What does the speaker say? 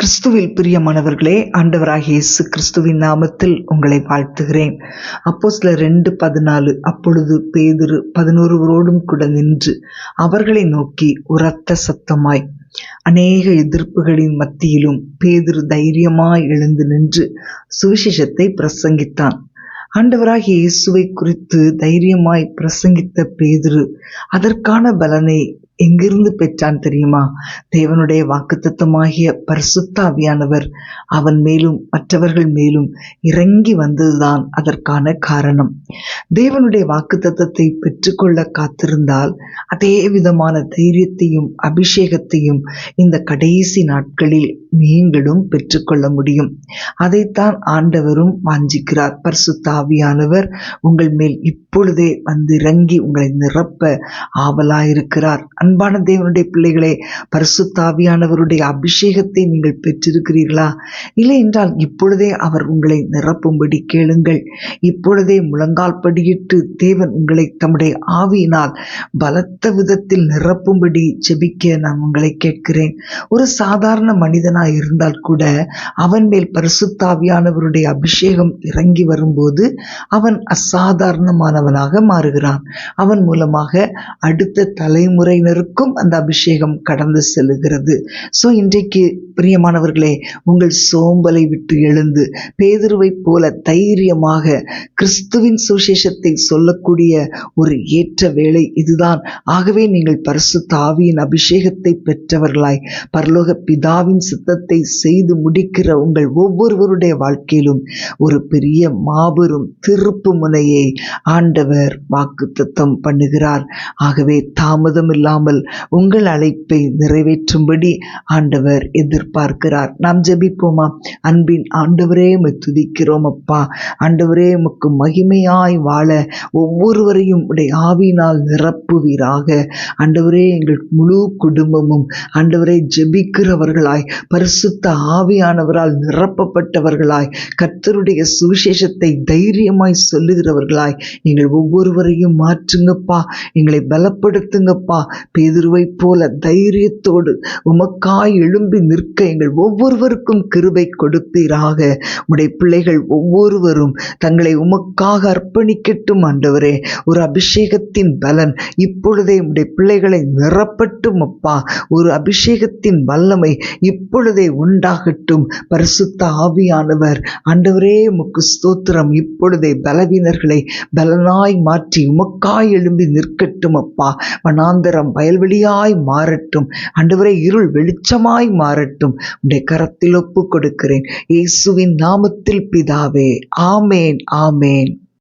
கிறிஸ்துவில் பிரியமானவர்களே ஆண்டவராகிய இயேசு கிறிஸ்துவின் நாமத்தில் உங்களை வாழ்த்துகிறேன். அப்போ சில ரெண்டு பதினாலு அப்பொழுது பேதுரு பதினோருவரோடும் கூட நின்று அவர்களை நோக்கி உரத்த சத்தமாய் அநேக எதிர்ப்புகளின் மத்தியிலும் பேதுரு தைரியமாய் எழுந்து நின்று சுவிசேஷத்தை பிரசங்கித்தான். ஆண்டவராகிய இயேசுவை குறித்து தைரியமாய் பிரசங்கித்த பேதுரு அதற்கான பலனை எங்கிருந்து பெற்றான் தெரியுமா? தேவனுடைய வாக்குத்தத்தமாகிய பரிசுத்தாவியானவர் அவன் மேலும் மற்றவர்கள் மேலும் இறங்கி வந்ததுதான் அதற்கான காரணம். தேவனுடைய வாக்குத்தத்தத்தை பெற்றுக்கொள்ள காத்திருந்தால் அதே விதமான தைரியத்தையும் அபிஷேகத்தையும் இந்த கடைசி நாட்களில் நீங்களும் பெற்றுக்கொள்ள முடியும். அதைத்தான் ஆண்டவரும் வாஞ்சிக்கிறார். பரிசுத்தாவியானவர் உங்கள் மேல் இப்பொழுதே வந்து இறங்கி உங்களை நிரப்ப ஆவலாயிருக்கிறார். அன்பான தேவனுடைய பிள்ளைகளே பரிசுத்தாவியானவருடைய அபிஷேகத்தை நீங்கள் பெற்றிருக்கிறீர்களா? இல்லை என்றால் இப்பொழுதே அவர் உங்களை நிரப்பும்படி கேளுங்கள். இப்பொழுதே முழங்கால் படியிட்டு தேவன் உங்களை தம்முடைய ஆவியினால் பலத்த விதத்தில் நிரப்பும்படி ஜெபிக்க நான் உங்களை கேட்கிறேன். ஒரு சாதாரண மனிதனாய் இருந்தால் கூட அவன் மேல் பரிசுத்தாவியானவருடைய அபிஷேகம் இறங்கி வரும்போது அவன் அசாதாரணமானவனாக மாறுகிறான். அவன் மூலமாக அடுத்த தலைமுறையினருக்கும் அந்த அபிஷேகம் கடந்து செல்லுகிறது ஸோ இன்றைக்கு பிரியமானவர்களே உங்கள் சோம்பலை விட்டு எழுந்து பேதுருவைப் போல தைரியமாக கிறிஸ்துவின் சுசேஷத்தை சொல்லக்கூடிய ஒரு ஏற்ற வேலை இதுதான். ஆகவே நீங்கள் பரிசு தாவியின் அபிஷேகத்தை பெற்றவர்களாய் பரலோக பிதாவின் சித்தத்தை செய்து முடிக்கிற உங்கள் ஒவ்வொருவருடைய வாழ்க்கையிலும் ஒரு பெரிய மாபெரும் திருப்பு முனையை ஆண்டவர் வாக்கு தத்தம் பண்ணுகிறார். ஆகவே தாமதம் இல்லாமல் உங்கள் அழைப்பை நிறைவேற்றும்படி ஆண்டவர் எதிர்பார்க்கிறார். நாம் ஜெபிப்போமா? அன்பின் ஆண்டவரே துதிக்கிறோம் அப்பா. ஆண்டவரே உமக்கு மகிமையாய் வாழ ஒவ்வொருவரையும் உடைய ஆவினால் நிரப்புவீராக. ஆண்டவரே எங்கள் முழு குடும்பமும் ஆண்டவரை ஜெபிக்கிறவர்களாய் பரிசுத்த ஆவியானவரால் நிரப்பப்பட்டவர்களாய் கர்த்தருடைய சுவிசேஷத்தை தைரியமாய் சொல்லுகிறவர்களாய் நீங்கள் ஒவ்வொருவரையும் மாற்றுங்கப்பா எங்களை பலப்படுத்துங்கப்பா. பேதுருவை போல தைரியத்தோடு உமக்காய் எழும்பி நிற்க எங்கள் ஒவ்வொருவருக்கும் கிருபை கொடுப்பீராக. உடைய பிள்ளைகள் ஒவ்வொருவரும் தங்களை உமக்காக அர்ப்பணிக்கட்டும் ஆண்டவரே. ஒரு அபிஷேகத்தின் பலன் இப்பொழுதே உடைய பிள்ளைகளை நிரப்பட்டும் அப்பா. ஒரு அபிஷேகத்தின் வல்லமை இப்பொழுது உண்டாகட்டும். பரிசுத்த ஆவியானவர் ஆண்டவரே உமக்கு ஸ்தோத்திரம். இப்பொழுதே பலவீனர்களை பலனாய் மாற்றி உமக்காய் எழும்பி நிற்கட்டும் அப்பா. வனாந்தரம் வயல்வெளியாய் மாறட்டும். அண்டவரே இருள் வெளிச்சமாய் மாறட்டும். உடைய கரத்தில் ஒப்பு கொடுக்கிறேன் இயேசுவின் நாமத்தில் பிதாவே. ஆமேன் ஆமேன்.